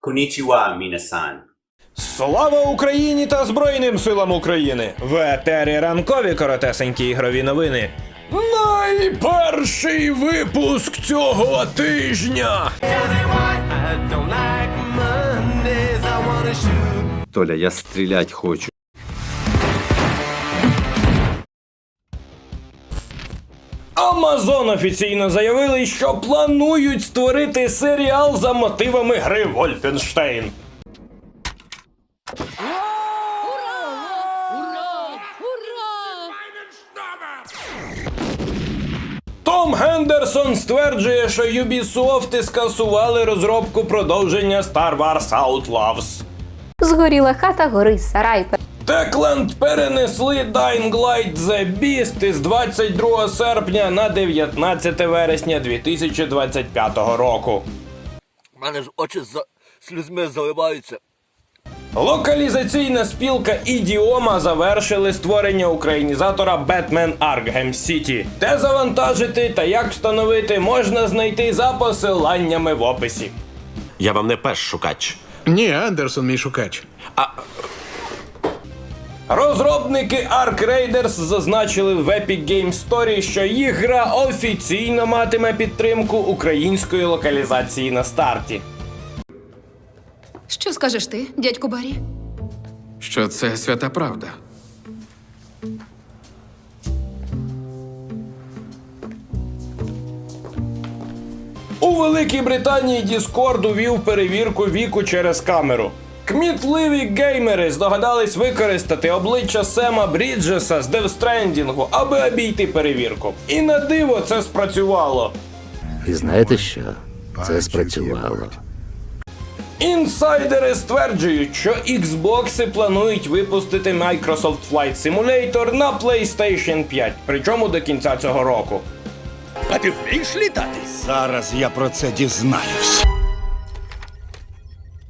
Konnichiwa, мінесан. Слава Україні та Збройним силам України! В етері ранкові коротесенькі ігрові новини. Найперший випуск цього тижня. Толя, я стрілять хочу. Амазон офіційно заявили, що планують створити серіал за мотивами гри Вольфенштейн. Том Гендерсон стверджує, що Ubisoft скасували розробку продовження Star Wars Outlaws. Згоріла хата, горить сарай. Techland перенесли Dying Light The Beast із 22 серпня на 19 вересня 2025 року. У мене ж очі за слізьми заливаються. Локалізаційна спілка Ідіома завершили створення українізатора Batman Arkham City. Де завантажити та як встановити можна знайти за посиланнями в описі. Я вам не перш шукач. Ні, Андерсон мій шукач. Розробники Ark Raiders зазначили в Epic Game Story, що їх гра офіційно матиме підтримку української локалізації на старті. Що скажеш ти, дядьку Барі? Що це свята правда. У Великій Британії Discord увів перевірку віку через камеру. Кмітливі геймери здогадались використати обличчя Сема Бріджеса з Девстрендінгу, аби обійти перевірку. І на диво це спрацювало. І знаєте що? Це спрацювало. Інсайдери стверджують, що Xbox планують випустити Microsoft Flight Simulator на PlayStation 5, причому до кінця цього року. А ти вмієш літати? Зараз я про це дізнаюсь.